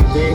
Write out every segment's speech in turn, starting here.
day.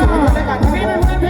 พี่เป็นเพื่อน